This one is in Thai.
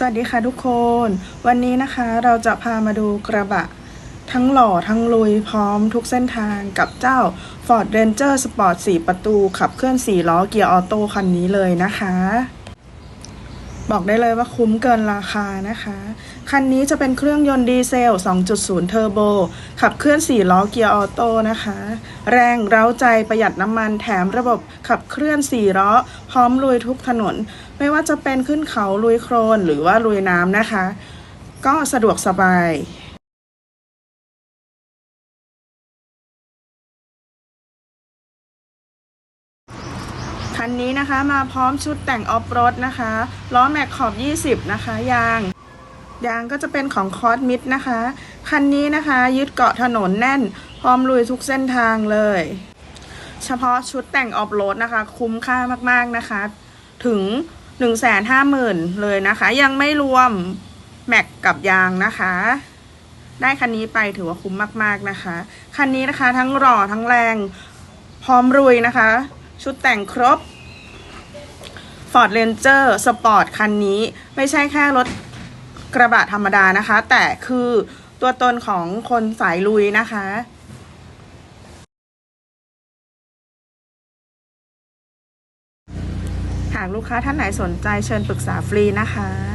สวัสดีค่ะทุกคน วันนี้นะคะเราจะพามาดูกระบะ ทั้งหล่อทั้งลุยพร้อมทุกเส้นทางกับเจ้า Ford Ranger Sport 4 ประตู ขับเคลื่อน 4 ล้อเกียร์ออโต้คันนี้เลยนะคะ บอกได้เลยว่าคุ้มเกินราคานะคะ คันนี้จะเป็นเครื่องยนต์ดีเซล 2.0 เทอร์โบ ขับเคลื่อน 4 ล้อเกียร์ออโต้นะคะ แรงเร้าใจประหยัดน้ำมันแถมระบบขับเคลื่อน 4 ล้อ พร้อมลุยทุกถนน ไม่ว่าจะเป็นขึ้นเขาลุยโครนหรือว่าลุยน้ำนะคะ ก็สะดวกสบาย คันนี้นะคะมาพร้อมชุดแต่งออฟโรดนะคะล้อแม็กขอบ 20 นะคะยาง ยางก็จะเป็นของคอสมิดนะคะ คันนี้นะคะยึดเกาะถนนแน่น พร้อมลุยทุกเส้นทางเลย เฉพาะชุดแต่งออฟโรดนะคะ คุ้มค่ามากๆนะคะ ถึง 150,000 เลยนะคะ ยังไม่รวมแม็กกับยางนะคะ ได้คันนี้ไปถือว่าคุ้มมากๆนะคะ คันนี้นะคะทั้งหล่อทั้งแรง พร้อมรุยนะคะ ชุดแต่งครบ Ford Ranger Sport คันนี้ไม่ใช่แค่รถกระบะธรรมดานะคะ แต่คือตัวตนของคนสายลุยนะคะหากลูกค้าท่านไหนสนใจเชิญปรึกษาฟรีนะคะ